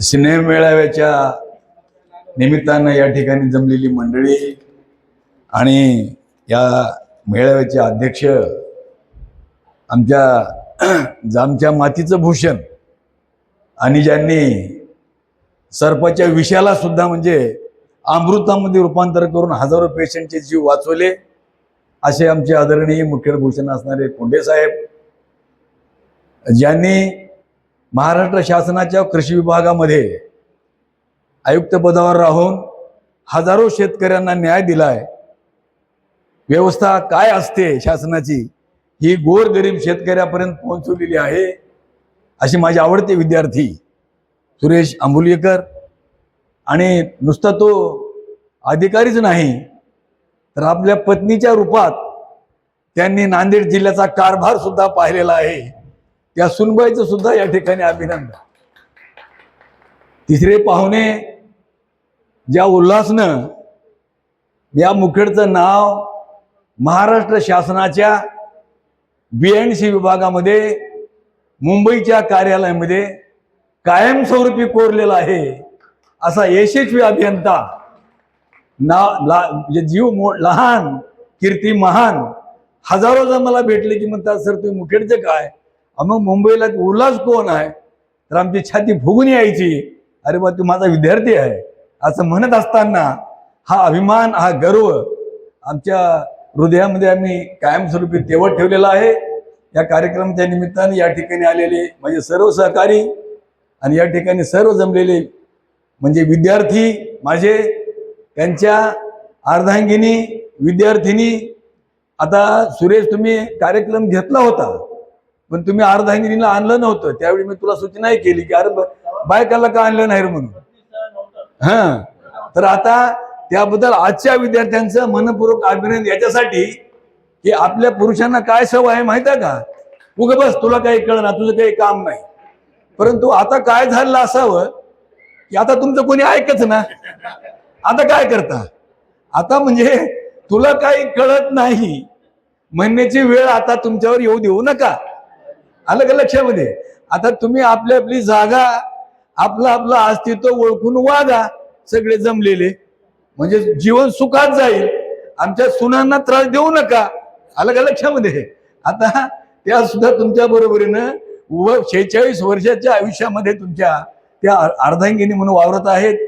स्नेह मेळाव्याच्या निमित्तानं या ठिकाणी जमलेली मंडळी आणि या मेळाव्याचे अध्यक्ष आमच्या जामच्या मातीचं भूषण आणि ज्यांनी सर्पाच्या विषयाला सुद्धा म्हणजे अमृतामध्ये रूपांतर करून हजारो पेशंटचे जीव वाचवले असे आमचे आदरणीय मुख्यभूषण असणारे कोंडे साहेब ज्यांनी महाराष्ट्र शासनाच्या कृषी विभागामध्ये आयुक्त पदावर राहून हजारो शेतकऱ्यांना न्याय दिलाय. व्यवस्था काय असते शासनाची ही गोरगरीब शेतकऱ्यापर्यंत पोहोचवलेली आहे अशी माझे आवडते विद्यार्थी सुरेश आंबुलेकर आणि नुसता तो अधिकारीच नाही तर आपल्या पत्नीच्या रूपात त्यांनी नांदेड जिल्ह्याचा कारभार सुद्धा पाहिलेला आहे. त्या सुनबाईचं सुद्धा या ठिकाणी अभिनंदन. तिसरे पाहुणे ज्या उल्हासनं या मुखेडचं नाव महाराष्ट्र शासनाच्या बी एन सी विभागामध्ये मुंबईच्या कार्यालयामध्ये कायमस्वरूपी कोरलेला आहे असा यशस्वी अभियंता ना ला म्हणजे जीव मो लहान कीर्ती महान हजारो जण मला भेटले की म्हणतात सर तुम्ही मुखेडचं काय? मग मुंबईला उल्हास कोण आहे? तर आमची छाती फुगून यायची. अरे बा तू माझा विद्यार्थी आहे. असं म्हणत असताना हा अभिमान हा गर्व आमच्या हृदयामध्ये आम्ही कायमस्वरूपी तेवत ठेवलेला आहे. या कार्यक्रमाच्या निमित्ताने या ठिकाणी आलेले माझे सर्व सहकारी आणि या ठिकाणी सर्व जमलेले म्हणजे विद्यार्थी माझे त्यांच्या अर्धांगिनी विद्यार्थिनी. आता सुरेश तुम्ही कार्यक्रम घेतला होता. पण तुम्ही अर्धांगिनीला आणलं नव्हतं. त्यावेळी मी तुला सूचनाही केली की अरे बायकाला का आणलं नाही म्हणून? हा. तर आता त्याबद्दल आजच्या विद्यार्थ्यांचं मनपूर्वक अभिनंदन याच्यासाठी की आपल्या पुरुषांना काय सवय आहे माहीत आहे का? उग बस तुला काही कळणार तुझं काही काम नाही. परंतु आता काय झालं असावं की आता तुमचं कोणी ऐकच ना? आता काय करता? आता म्हणजे तुला काही कळत नाही. म्हणण्याची वेळ आता तुमच्यावर येऊ देऊ नका. आलं का लक्षामध्ये आता तुम्ही आपली आपली जागा आपलं आपलं अस्तित्व ओळखून वागा सगळे जमलेले. म्हणजे जीवन सुखात जाईल. आमच्या सुनांना त्रास देऊ नका. आलं का लक्षामध्ये आता त्या सुद्धा तुमच्या बरोबरीनं व शेहेचाळीस वर्षाच्या आयुष्यामध्ये तुमच्या त्या अर्धांगिनी म्हणून वावरत आहेत.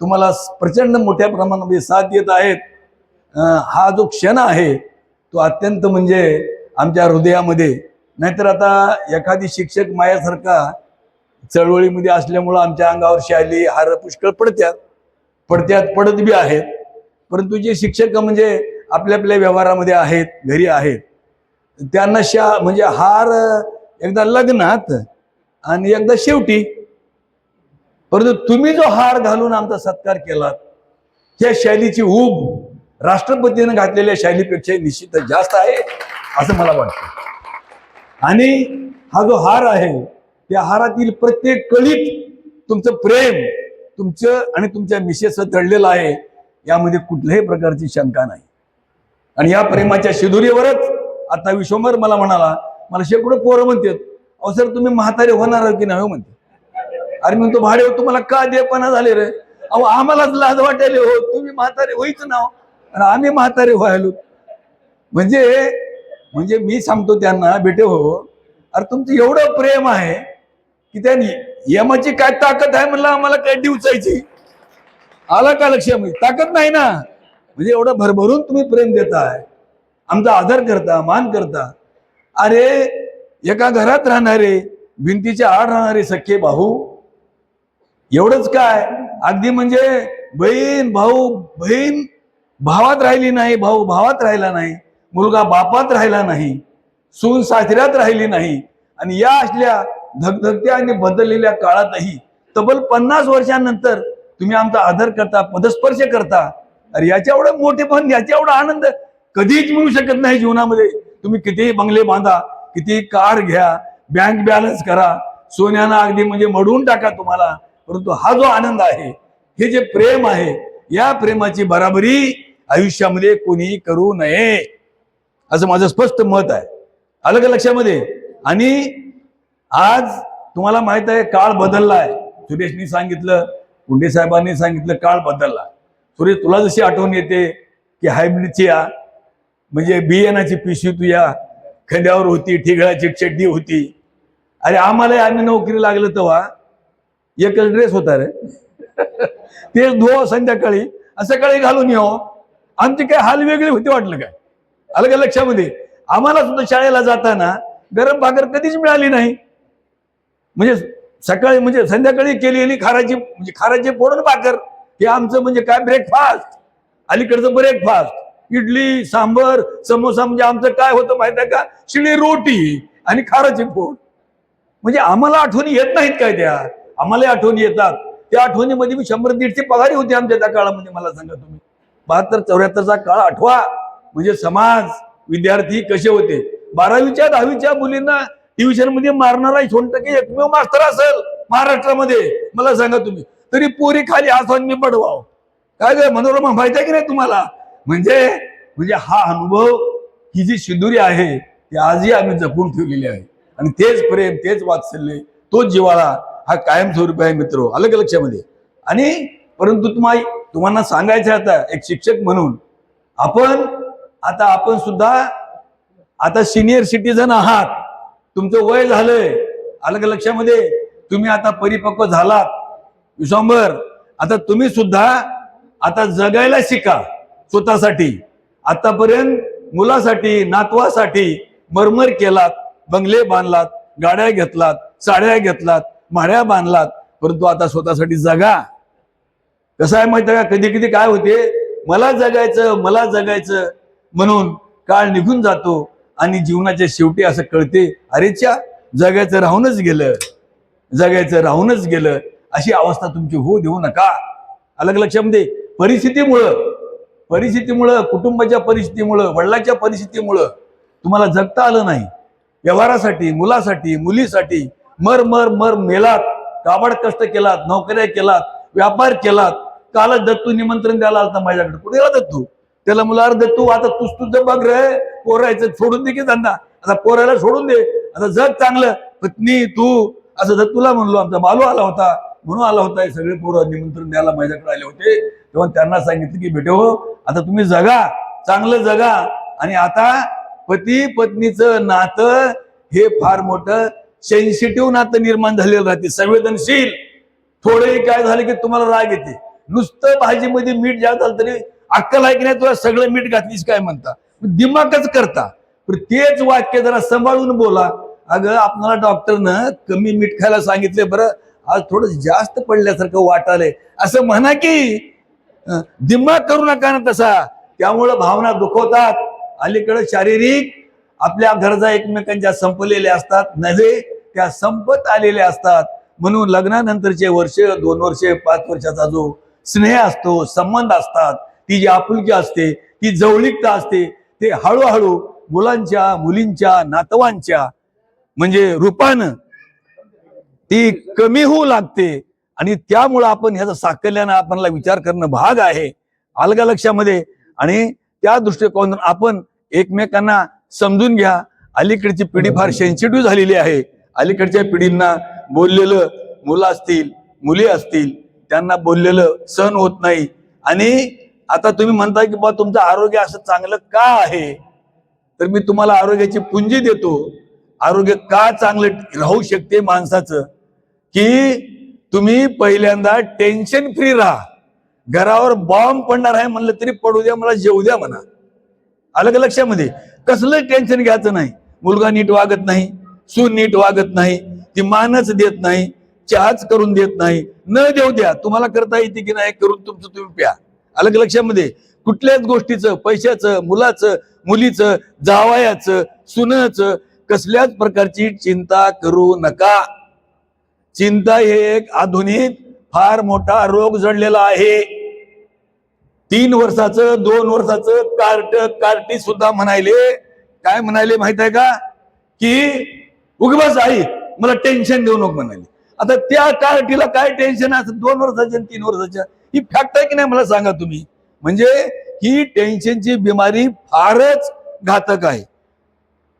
तुम्हाला प्रचंड मोठ्या प्रमाणामध्ये साथ येत आहेत. हा जो क्षण आहे तो अत्यंत म्हणजे आमच्या हृदयामध्ये नाहीतर आता एखादी शिक्षक मायासारखा चळवळीमध्ये असल्यामुळं आमच्या अंगावर शाली हार पुष्कळ पडत्यात. पडत्यात पडत बी आहेत. परंतु जे शिक्षक म्हणजे आपल्या आपल्या व्यवहारामध्ये आहेत घरी आहेत त्यांना शा म्हणजे हार एकदा लग्नात आणि एकदा शेवटी. परंतु तुम्ही जो हार घालून आमचा सत्कार केलात त्या शैलीची ऊब राष्ट्रपतीनं घातलेल्या शैलीपेक्षा निश्चितच जास्त आहे असं मला वाटतं. आणि हा जो हार आहे त्या हारातील प्रत्येक कळीत तुमचं प्रेम तुमचं आणि तुमच्या मिशेचं दडलेलं आहे यामध्ये कुठल्याही प्रकारची शंका नाही. आणि या प्रेमाच्या शिदुरीवरच आता विश्वंभर मला म्हणाला मला शेकडो पोरं म्हणतात अहो सर तुम्ही म्हातारे होणार की नाही? हो म्हणते. अरे म्हणतो भाडे हो, तुम्हाला का देपणा झाले रे? अहो आम्हालाच लाज वाटायले हो तुम्ही म्हातारे होईच ना हो. आणि आम्ही म्हातारे व्हायलो. म्हणजे म्हणजे मी सांगतो त्यांना बेटे हो अरे तुमचं एवढं प्रेम आहे की त्यांनी यमाची काय ताकद आहे म्हणलं आम्हाला काय डिवचायची आला का लक्षामध्ये म्हणजे ताकद नाही ना. म्हणजे एवढं भरभरून तुम्ही प्रेम देताय. आमचा आदर करता मान करता. अरे एका घरात राहणारे भिंतीच्या आड राहणारे सख्खे भाऊ एवढंच काय? अगदी म्हणजे बहीण भाऊ बहीण भावात राहिली नाही भाऊ भावात राहिला नाही. मुलगा बापात राहिला नाही सून सासऱ्यात राहिली नाही आणि या असल्या धगधगत्या आणि बदललेल्या काळातही तब्बल पन्नास वर्षांनंतर तुम्ही आमचा आदर करता पदस्पर्श करता अरे याच्या एवढं मोठेपण याच्या एवढा आनंद कधीच मिळू शकत नाही जीवनामध्ये. तुम्ही कितीही बंगले बांधा कितीही कार घ्या बँक बॅलन्स करा सोन्यानं अगदी म्हणजे मडवून टाका तुम्हाला परंतु हा जो आनंद आहे हे जे प्रेम आहे या प्रेमाची बराबरी आयुष्यामध्ये कोणीही करू नये. असं माझं स्पष्ट मत आहे. आलं का लक्षामध्ये? आणि आज तुम्हाला माहीत आहे काळ बदललाय. सुरेशनी सांगितलं कुंडे साहेबांनी सांगितलं काळ बदलला. सुरेश तुला जशी आठवण येते की हायब्रिडची या म्हणजे बियाणाची पिशवी तुझ्या खंड्यावर होती ठिगळाची चड्डी होती. अरे आम्हाला आम्ही नोकरी लागलं तेव्हा. एकच ड्रेस होता रे. तेच धुवा संध्याकाळी. सकाळी घालून येऊ हो. आमची काय हाल वेगळी होती वाटलं काय? आलं का लक्षामध्ये आम्हाला सुद्धा शाळेला जाताना गरम भाकर कधीच मिळाली नाही. म्हणजे सकाळी म्हणजे संध्याकाळी केलेली खाराची म्हणजे खाराची फोडण भाकर हे आमचं म्हणजे काय ब्रेकफास्ट अलीकडचं ब्रेकफास्ट इडली सांबर समोसा म्हणजे आमचं काय होतं माहीत आहे का? शिळी रोटी आणि खाराची फोड म्हणजे आम्हाला आठवणी येत नाहीत काय त्या? आम्हाला आठवणी येतात. त्या आठवणीमध्ये मी शंभर दीडशे पगारी होती आमच्या त्या काळामध्ये मला सांगा तुम्ही. बहात्तर चौऱ्याहत्तरचा काळ आठवा. म्हणजे समाज विद्यार्थी कसे होते? बारावीच्या दहावीच्या मुलींना ट्युशनमध्ये मारणारा सोन एकमेव मास्तर असेल महाराष्ट्रामध्ये. मला सांगा तुम्ही. तरी पोरी खाली आसवान मी पडवाव. काय काय मनोरमा माहिती आहे की नाही तुम्हाला? म्हणजे म्हणजे हा अनुभव ही जी शिदुरी आहे ती आजही आम्ही जपून ठेवलेली आहे. आणि तेच प्रेम तेच वात्सल्य तोच जिवाळा हा कायमस्वरूपी आहे मित्र. अलग लक्षामध्ये? आणि परंतु तुम्हाला तुम्हाला सांगायचं आहे आता एक शिक्षक म्हणून आपण आता आपण सुद्धा आता सिनियर सिटीजन आहात. तुमचं वय झालंय. आलं का लक्षामध्ये तुम्ही आता परिपक्व झालात. विश्वांबर आता तुम्ही सुद्धा आता जगायला शिका स्वतःसाठी. आतापर्यंत मुलासाठी नातवासाठी मरमर केलात बंगले बांधलात गाड्या घेतलात साड्या घेतलात माड्या बांधलात परंतु आता स्वतःसाठी जगा. कसं आहे माहिती आहे का? कधी कधी काय होते? मला जगायचं मला जगायचं. म्हणून काळ निघून जातो आणि जीवनाच्या शेवटी असं कळते अरेच्या जगायचं राहूनच गेलं. जगायचं राहूनच गेलं. अशी अवस्था तुमची होऊ देऊ नका. अलग लक्षामध्ये परिस्थितीमुळं परिस्थितीमुळं कुटुंबाच्या परिस्थितीमुळं वडिलाच्या परिस्थितीमुळं तुम्हाला जगता आलं नाही. व्यवहारासाठी मुलासाठी मुलीसाठी मर मर मर मेलात काबाड कष्ट केलात नोकऱ्या केलात व्यापार केलात कालच दत्तू निमंत्रण द्यायला आलं माझ्याकडे. कुठे गेला दत्तू? त्याला मुला अरे तू आता तूच तुझं बघ रे. पोरायचं सोडून दे की त्यांना आता पोरायला सोडून दे. आता जग चांगलं. पत्नी तू. असं दत्तूला म्हणलो आमचा बालू आला होता. म्हणून आला होता. हे सगळे पोरं निमंत्रण द्यायला माझ्याकडे आले होते. तेव्हा त्यांना सांगितलं की बेटे हो आता तुम्ही जगा. चांगलं जगा. आणि आता पती पत्नीचं नातं हे फार मोठं. सेन्सिटिव्ह नातं निर्माण झालेलं राहते. संवेदनशील. थोडे काय झाले की तुम्हाला राग येते. नुसतं भाजीमध्ये मीठ जास्त झालं तरी अक्कल आहे की नाही तुला सगळं मीठ घातलीस काय म्हणता? दिमागच करता. पण तेच वाक्य जरा सांभाळून बोला. अगं आपल्याला डॉक्टरनं कमी मीठ खायला सांगितले बरं. आज थोडं जास्त पडल्यासारखं वाटालंय. असं म्हणा की दिमाग करू नका ना तसा. त्यामुळं भावना दुखवतात. अलीकडे शारीरिक आपल्या गरजा एकमेकांच्या संपलेल्या असतात. नव्हे त्या संपत आलेल्या असतात. म्हणून लग्नानंतरचे वर्ष दोन वर्ष पाच वर्षाचा जो स्नेह असतो संबंध असतात. ती जी आपुलकी असते ती जवळीकता असते ते हळूहळू मुलांच्या मुलींच्या नातवांच्या म्हणजे रूपानं ती कमी होऊ लागते. आणि त्यामुळं आपण ह्याचा साकल्यानं आपल्याला विचार करणं भाग आहे. अलगा लक्षामध्ये. आणि त्या दृष्टिकोनातून आपण एकमेकांना समजून घ्या. अलीकडची पिढी फार सेन्सिटिव्ह झालेली आहे. अलीकडच्या पिढींना बोललेलं मुलं असतील मुली असतील त्यांना बोललेलं सहन होत नाही. आणि आता तुम्ही म्हणताय की बा तुमचं आरोग्य असं चांगलं का आहे? तर मी तुम्हाला आरोग्याची पुंजी देतो. आरोग्य का चांगलं राहू शकते माणसाचं? की तुम्ही पहिल्यांदा टेन्शन फ्री राहा. घरावर बॉम्ब पडणार आहे म्हणलं तरी पडू द्या मला जेवू द्या म्हणा. आलं का लक्षामध्ये? कसलं टेन्शन घ्यायचं नाही. मुलगा नीट वागत नाही सून नीट वागत नाही ती मानच देत नाही चहाच करून देत नाही. न देऊ द्या. तुम्हाला करता येते की नाही करून तुमचं तुम्ही प्या. अलग लक्षामध्ये कुठल्याच गोष्टीचं पैशाचं मुलाचं मुलीचं जावयाचं सुनाचं कसल्याच प्रकारची चिंता करू नका. चिंता हे एक आधुनिक फार मोठा रोग जडलेला आहे. तीन वर्षाचं दोन वर्षाचं कार्ट कार्टी सुद्धा म्हणायले. काय म्हणायले माहीत आहे का? की उगबस आई मला टेन्शन देऊ नको म्हणाले आता त्या कार्टीला काय टेन्शन असं दोन वर्षाच्या तीन वर्षाच्या? ही फॅक्ट आहे की नाही मला सांगा तुम्ही? म्हणजे ही टेन्शनची बिमारी फारच घातक आहे.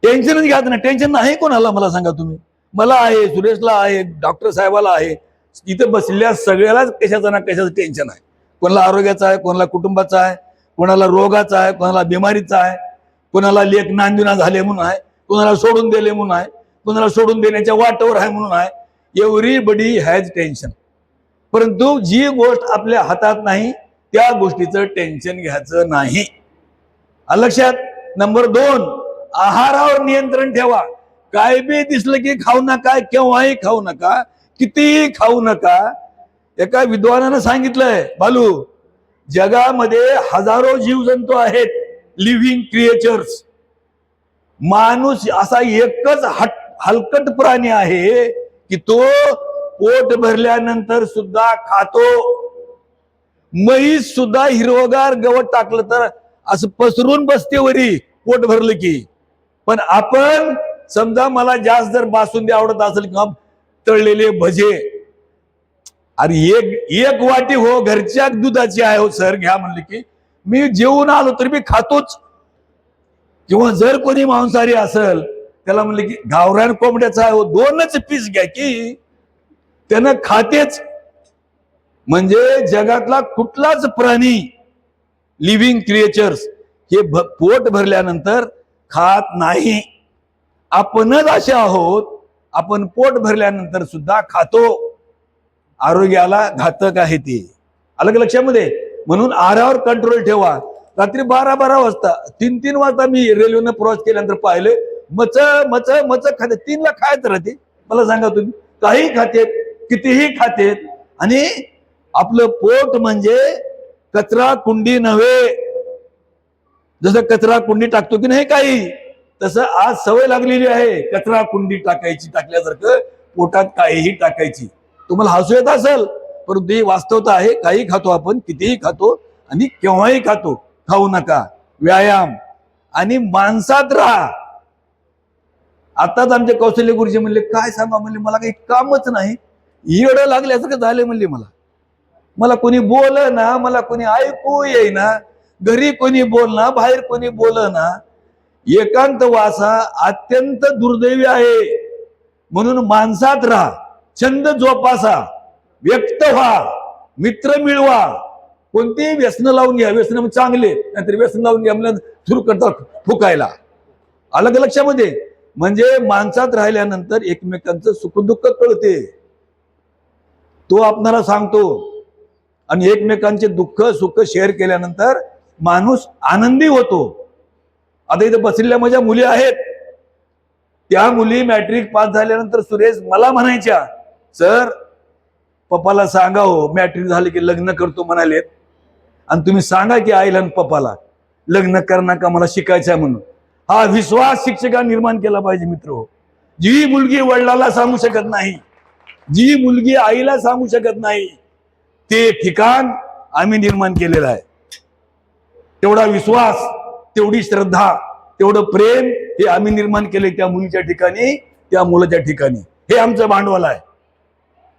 टेन्शनच घ्यात नाही टेन्शन नाही कोणाला मला सांगा तुम्ही. मला आहे सुरेशला आहे डॉक्टर साहेबाला आहे. इथं बसलेल्या सगळ्यालाच कशाचं ना कशाचं टेन्शन आहे. कोणाला आरोग्याचं आहे कोणाला कुटुंबाचं आहे कोणाला रोगाचा आहे कोणाला बिमारीचा आहे कोणाला लेख नांदिना झाले म्हणून आहे कोणाला सोडून दिले म्हणून आहे कोणाला सोडून देण्याच्या वाटेवर आहे म्हणून आहे. एव्हरी बडी हॅज टेन्शन परंतु जी गोष्ट आपल्या हातात नाही त्या गोष्टीचं टेन्शन घ्यायचं नाही. लक्षात? नंबर दोन आहारावर नियंत्रण ठेवा. काय बी दिसलं की खाऊ नका केव्हाही खाऊ नका कितीही खाऊ नका. एका विद्वानानं सांगितलंय बालू जगामध्ये हजारो जीवजंतू आहेत लिव्हिंग क्रिएचर्स माणूस असा एकच हट हलकट प्राणी आहे की तो पोट भरल्यानंतर सुद्धा खातो. म्हैस सुद्धा हिरवगार गवत टाकलं तर असं पसरून बसते वरी पोट भरलं की. पण आपण समजा मला जास्त जर बासुंदी आवडत असेल किंवा तळलेले भजे अरे एक एक वाटी हो घरच्या दुधाची आहे हो सर घ्या म्हणले की. मी जेवून आलो तरी मी खातोच. किंवा जर कोणी मांसाहारी असेल त्याला म्हणले की गावरान कोंबड्याचा आहे हो दोनच पीस घ्या की. त्यानं खातेच. म्हणजे जगातला कुठलाच प्राणी लिव्हिंग क्रिएचर्स हे भ- पोट भरल्यानंतर खात नाही. आपणच असे आहोत आपण पोट भरल्यानंतर सुद्धा खातो. आरोग्याला घातक आहे ते. अलग लक्षामध्ये म्हणून आहारावर कंट्रोल ठेवा. रात्री बारा बारा वाजता तीन तीन वाजता मी रेल्वेनं प्रवास केल्यानंतर पाहिले मच मच मच खाते. तीनला खायच राहते. मला सांगा तुम्ही काही खाते कितीही खातेत. आणि आपलं पोट म्हणजे कचरा कुंडी नव्हे. जसं कचरा कुंडी टाकतो की नाही काही तसं आज सवय लागलेली आहे कचरा कुंडी टाकायची टाकल्यासारखं पोटात काहीही टाकायची. तुम्हाला हसू येत असेल परंतु ही वास्तवता आहे काही खातो आपण कितीही खातो आणि केव्हाही खातो खाऊ नका. व्यायाम. आणि माणसात राहा. आताच आमचे कौशल्य गुरुजी म्हणले काय सांगा? म्हणले मला काही कामच नाही. येडं लागल्यासारखं झालं म्हणली मला. मला कोणी बोल ना मला कोणी ऐकू येईना. घरी कोणी बोल ना बाहेर कोणी बोल ना एकांत वासा अत्यंत दुर्दैवी आहे. म्हणून माणसात राहा छंद जोपासा व्यक्त व्हा मित्र मिळवा. कोणतेही व्यसन लावून घ्या व्यसन म्हणजे चांगले नाहीतर व्यसन लावून घ्या म्हणजे सुरू करतात फुकायला. अलग लक्षामध्ये? म्हणजे माणसात राहिल्यानंतर एकमेकांचं सुखदुःख कळते. तो आपणाला सांगतो. आणि एकमेकांचे दुःख सुख शेअर केल्यानंतर माणूस आनंदी होतो. आता इथं बसलेल्या माझ्या मुली आहेत. त्या मुली मॅट्रिक पास झाल्यानंतर सुरेश मला म्हणायच्या सर पप्पाला सांगा हो मॅट्रिक झाले की लग्न करतो म्हणालेत. आणि तुम्ही सांगा की आईला आणि पप्पाला लग्न करणार का मला शिकायचं आहे म्हणून. हा विश्वास शिक्षकांनी निर्माण केला पाहिजे मित्र हो. जी मुलगी वडिलाला सांगू शकत नाही जी मुलगी आईला सांगू शकत नाही ते ठिकाण आम्ही निर्माण केलेलं आहे. तेवढा विश्वास तेवढी श्रद्धा तेवढं प्रेम हे आम्ही निर्माण केले त्या मुलीच्या ठिकाणी त्या मुलाच्या ठिकाणी. हे आमचं भांडवल आहे.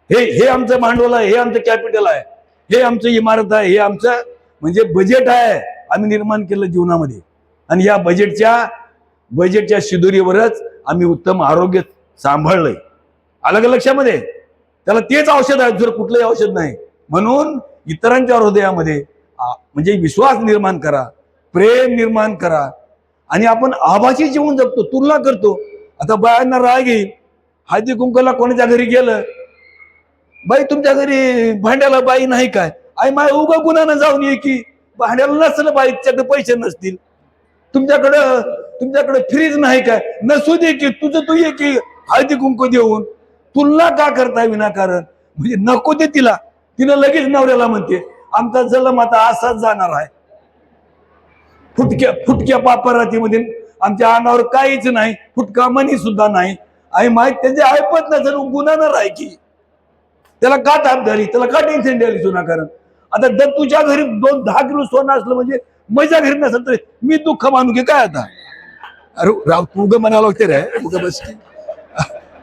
हे हे आमचं भांडवल आहे हे आमचं कॅपिटल आहे. हे आमचं इमारत आहे हे आमचं म्हणजे बजेट आहे आम्ही निर्माण केलं जीवनामध्ये. आणि या बजेटच्या बजेटच्या शिदुरीवरच आम्ही उत्तम आरोग्य सांभाळलंय. आलं का लक्षामध्ये? त्याला तेच औषध आहे जर कुठलंही औषध नाही. म्हणून इतरांच्या हृदयामध्ये म्हणजे विश्वास निर्माण करा प्रेम निर्माण करा. आणि आपण आभाशी जीवन जगतो तुलना करतो. आता बायांना राग येईल. हळदी कुंकला कोणाच्या घरी गेलं? बाई तुमच्या घरी भांड्याला बाई नाही काय? आई माय उगा गुन्हानं जाऊन ये की. भांड्याला नसलं बाई बाईच्याकडे पैसे नसतील. तुमच्याकडं तुमच्याकडे फ्रीज नाही काय? नसू दे की तुझं तू ये की हळदी कुंकू देऊन. तुलना का करताय विनाकारण? म्हणजे नको दे तिला. तिनं लगेच नवऱ्याला म्हणते आमचा जलम आता असाच जाणार आहे. फुटक्या फुटक्या पापरातीमध्ये आमच्या अंगावर काहीच नाही फुटका मनी सुद्धा नाही. आई माहीत त्याचे ऐपत नसेल गुन्हा आहे की त्याला का ताप झाली? त्याला का टेन्शन द्यायला सुनाकारण? आता जर तुझ्या घरी दोन दहा किलो सोनं असलं म्हणजे माझ्या घरी नसेल तर मी दुःख मानू की काय आता? अरे राव तू ग म्हणाला होते रे बस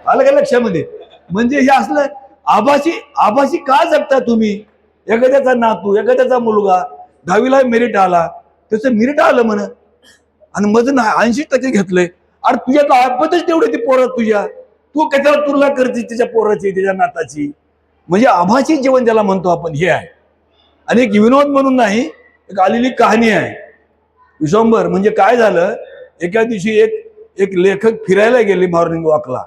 आलं का लक्षामध्ये? म्हणजे हे असलं आभाशी आभाशी का जगता तुम्ही? एखाद्याचा नातू एखाद्याचा मुलगा दहावीला मेरिट आला त्याचं मेरिट आलं म्हण आणि मजन ऐंशी टक्के घेतलंय. अरे तुझ्या तर आपतच तेवढे ती पोरं तुझ्या. तू कशाला तुलना करते त्याच्या पोराची त्याच्या नाताची? म्हणजे आभासी जीवन ज्याला म्हणतो आपण हे आहे. आणि एक विनोद म्हणून नाही एक आलेली कहाणी आहे. विश्वंभर म्हणजे काय झालं? एका दिवशी एक एक लेखक फिरायला गेले मॉर्निंग वॉकला.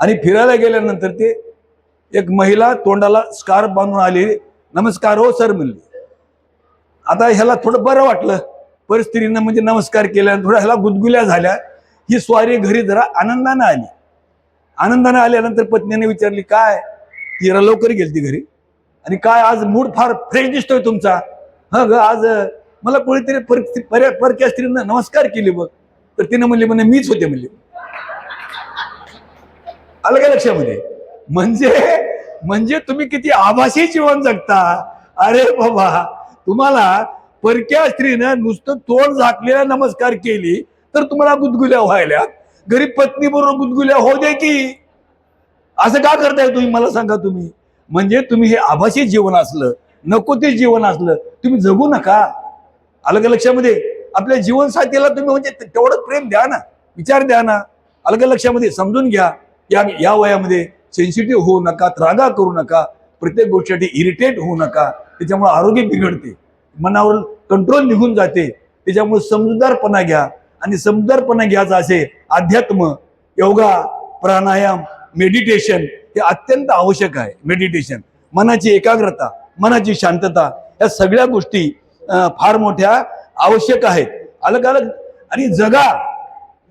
आणि फिरायला गेल्यानंतर ते एक महिला तोंडाला स्कार्फ बांधून आली. नमस्कार हो सर म्हणली. आता ह्याला थोडं बरं वाटलं. परिस्थितीनं म्हणजे नमस्कार केल्या थोड्या ह्याला गुदगुल्या झाल्या. ही स्वारी घरी जरा आनंदानं आली. आनंदानं आल्यानंतर पत्नीने विचारली काय? तिला लवकर गेली ती घरी. आणि काय आज मूड फार फ्रेश दिसतोय तुमचा. हा ग आज मला कोणीतरी पर- पर्या- परक्या स्त्रीनं नमस्कार केली बघ. तर तिनं म्हणले म्हणे मीच होते म्हणले. आलं का लक्षामध्ये म्हणजे म्हणजे तुम्ही किती आभासी जीवन जगता. अरे बाबा तुम्हाला परक्या स्त्रीनं नुसतं तोंड झाकलेला नमस्कार केली तर तुम्हाला गुदगुल्या व्हायल्या. घरी पत्नी बरोबर गुदगुल्या हो दे की. असं का करताय तुम्ही? मला सांगा तुम्ही. म्हणजे तुम्ही हे आभासी जीवन असलं नको ते जीवन असलं तुम्ही जगू नका. आलं का लक्षामध्ये आपल्या जीवनसाथीला तुम्ही म्हणजे तेवढं प्रेम द्या ना. विचार द्या ना. आलं का लक्षामध्ये समजून घ्या. या या वयामध्ये सेन्सिटिव्ह होऊ नका त्रागा करू नका प्रत्येक गोष्टीसाठी इरिटेट होऊ नका त्याच्यामुळे आरोग्य बिघडते. मनावर कंट्रोल निघून जाते त्याच्यामुळे समजूतदारपणा घ्या आणि समजदारपणा घ्यायचा असे अध्यात्म योगा प्राणायाम मेडिटेशन हे अत्यंत आवश्यक आहे. मेडिटेशन मनाची एकाग्रता मनाची शांतता या सगळ्या गोष्टी फार मोठ्या आवश्यक आहेत. अलग अलग आणि जगा.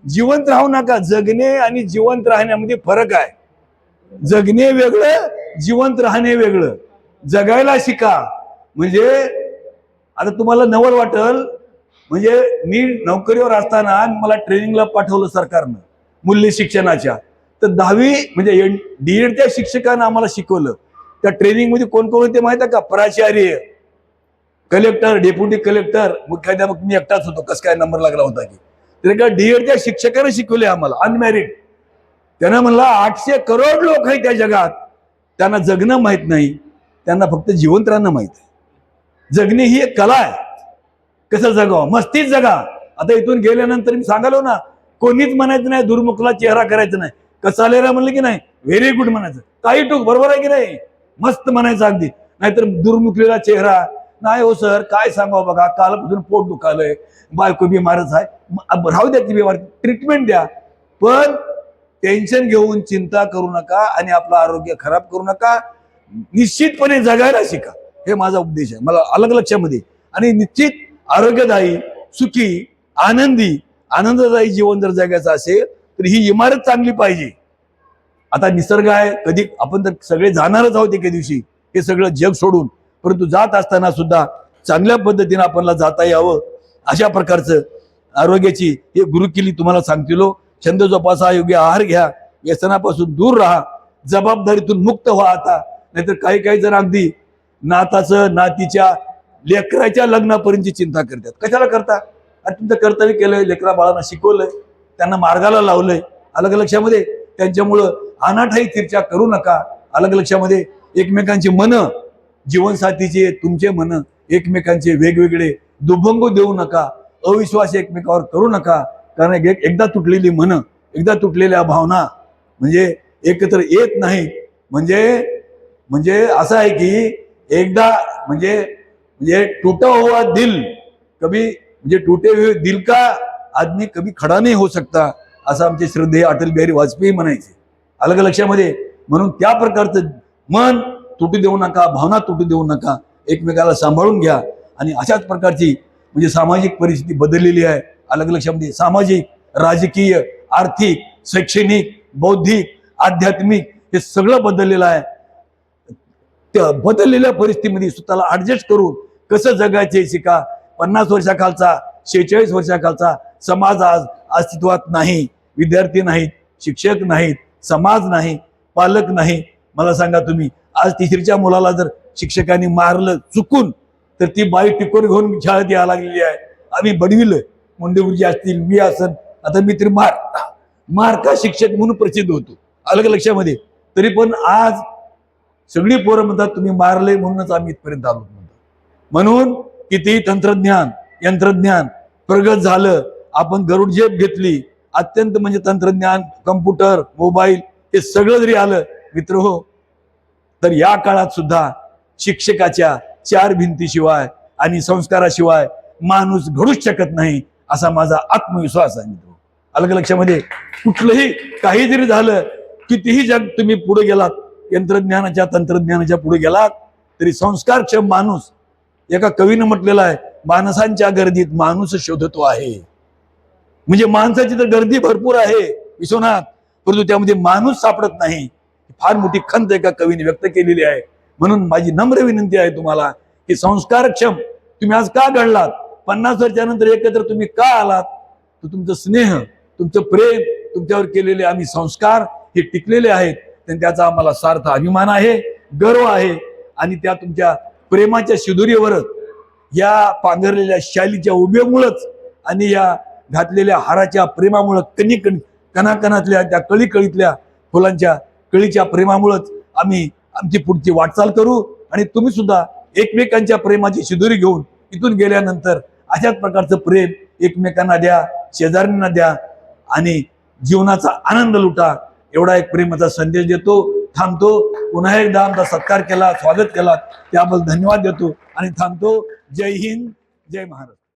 जिवंत राहू नका. जगणे आणि जिवंत राहण्यामध्ये फरक आहे. जगणे वेगळं जिवंत राहणे वेगळं. जगायला शिका. म्हणजे आता तुम्हाला नवल वाटल. म्हणजे मी नोकरीवर असताना मला ट्रेनिंगला पाठवलं सरकारनं मूल्य शिक्षणाच्या. तर दहावी म्हणजे डीएडच्या शिक्षकानं आम्हाला शिकवलं. त्या ट्रेनिंगमध्ये कोण कोण होते माहिती आहे का? प्राचार्य कलेक्टर डेप्युटी कलेक्टर. मुख्याध्यापक मी एकटाच होतो. कस काय नंबर लागला होता की? तर का डीएडच्या शिक्षकाने शिकवले आम्हाला अनमॅरिड त्यानं म्हणला आठशे करोड लोक आहे त्या जगात. त्यांना जगणं माहीत नाही त्यांना फक्त जिवंत राहणं माहीत आहे. जगणे ही एक कला आहे. कसं जगावं? मस्तीच जगा. आता इथून गेल्यानंतर मी सांगालो ना कोणीच म्हणायचं नाही दुर्मुखला चेहरा करायचा नाही. कसं आलेला म्हणलं की नाही व्हेरी गुड म्हणायचं. काही टूक बरोबर आहे की नाही? मस्त म्हणायचं अगदी. नाहीतर दुर्मुखलेला चेहरा नाही हो सर काय सांगावं बघा कालपासून पोट दुखालंय बायको बिमारच आहे. राहू द्या ती बिमार ट्रीटमेंट द्या. पण टेन्शन घेऊन चिंता करू नका आणि आपलं आरोग्य खराब करू नका. निश्चितपणे जगायला शिका. हे माझा उपदेश आहे. मला अलग लक्षामध्ये. आणि निश्चित आरोग्यदायी सुखी आनंदी आनंददायी जीवन जर जगायचं असेल तर ही इमारत चांगली पाहिजे. आता निसर्ग आहे कधी आपण तर सगळे जाणारच आहोत एके दिवशी. हे सगळं जग सोडून. परंतु जात असताना सुद्धा चांगल्या पद्धतीने आपल्याला जाता यावं अशा प्रकारचं आरोग्याची हे गुरुकिली तुम्हाला सांगतील हो. छंद जोपासा योग्य आहार घ्या. व्यसनापासून दूर राहा. जबाबदारीतून मुक्त व्हा आता. नाहीतर काही काही जण अगदी नाताचं नातीच्या लेकराच्या लग्नापर्यंतची चिंता करतात. कशाला करता? अरे तुमचं कर्तव्य केलंय लेकरा बाळांना शिकवलंय त्यांना मार्गाला लावलंय. अलग लक्षामध्ये त्यांच्यामुळं अनाठाई चर्चा करू नका. अलग लक्षामध्ये एकमेकांची मनं जीवनसाथीचे तुमचे मन एकमेकांचे वेगवेगळे दुभंग देऊ नका अविश्वास एकमेकावर करू नका. कारण एक- एकदा तुटलेली मन एकदा तुटलेल्या भावना म्हणजे एकत्र येत नाही. म्हणजे म्हणजे असं आहे की एकदा म्हणजे म्हणजे टूटा हुआ दिल कभी म्हणजे टूटे हुए दिल का आदमी कभी खडा नाही होऊ सकता असं आमचे श्रद्धेय अटल बिहारी वाजपेयी म्हणायचे. अलग लक्षामध्ये म्हणून त्या प्रकारचं मन तुटू देऊ नका भावना तुटू देऊ नका. एकमेकाला सांभाळून घ्या. आणि अशाच प्रकारची म्हणजे सामाजिक परिस्थिती बदललेली आहे. अलग लक्षामध्ये सामाजिक राजकीय आर्थिक शैक्षणिक बौद्धिक आध्यात्मिक हे सगळं बदललेलं आहे. त्या बदललेल्या परिस्थितीमध्ये स्वतःला ऍडजस्ट करून कसं जगायचे शिका. पन्नास वर्षाखालचा शेहेचाळीस वर्षाखालचा समाज आज अस्तित्वात नाही. विद्यार्थी नाहीत शिक्षक नाहीत समाज नाही पालक नाही. मला सांगा तुम्ही आज तिसरीच्या मुलाला जर शिक्षकांनी मारलं चुकून तर ती बाई टिकोर घेऊन शाळेत यायला लागलेली आहे. आम्ही बनविलं मुंडेगुरुजी असतील मी असन आता मी तरी मार मार का शिक्षक म्हणून प्रसिद्ध होतो? अलग लक्षामध्ये. तरी पण आज सगळी पोरं म्हणतात तुम्ही मारले म्हणूनच आम्ही इथपर्यंत आलो. म्हणतो म्हणून किती तंत्रज्ञान यंत्रज्ञान प्रगत झालं. आपण गरुड झेप घेतली. अत्यंत म्हणजे तंत्रज्ञान कम्प्युटर मोबाईल हे सगळं जरी आलं मित्र हो तर या काळात सुद्धा शिक्षकाच्या चार भिंतीशिवाय आणि संस्काराशिवाय माणूस घडूच शकत नाही असा माझा आत्मविश्वास आहे मित्र अलग लक्षामध्ये कुठलंही काही जरी झालं कितीही जग तुम्ही पुढे गेलात यंत्रज्ञानाच्या तंत्रज्ञानाच्या पुढे गेलात तरी संस्कारक्षम माणूस एका कवीनं म्हटलेलं आहे माणसांच्या गर्दीत माणूस शोधतो आहे. म्हणजे माणसाची तर गर्दी भरपूर आहे विश्वनाथ परंतु त्यामध्ये माणूस सापडत नाही. फार मोठी खंत एका कवीने व्यक्त केलेली आहे. म्हणून माझी नम्र विनंती आहे तुम्हाला की संस्कारक्षम तुम्ही आज का घडलात? पन्नास वर्षानंतर एकत्र तुम्ही का आलात? तर तुमचं स्नेह तुमचं प्रेम तुमच्यावर केलेले आम्ही संस्कार हे टिकलेले आहेत. आणि त्याचा आम्हाला सार्थ अभिमान आहे गर्व आहे. आणि त्या तुमच्या प्रेमाच्या शिदुरीवरच या पांघरलेल्या शालीच्या उभेमुळंच आणि या घातलेल्या हाराच्या प्रेमामुळं कणी कण कणाकणातल्या त्या कळीकळीतल्या फुलांच्या कळीच्या प्रेमामुळंच आम्ही आमची पुढची वाटचाल करू आणि तुम्ही सुद्धा एकमेकांच्या प्रेमाची शिदोरी घेऊन इथून गेल्यानंतर अशाच प्रकारचं प्रेम एकमेकांना द्या शेजाऱ्यांना द्या आणि जीवनाचा आनंद लुटा. एवढा एक प्रेमाचा संदेश देतो थांबतो. पुन्हा एकदा आमचा सत्कार केला स्वागत केला. त्याबद्दल धन्यवाद देतो आणि थांबतो. जय हिंद जय महाराष्ट्र.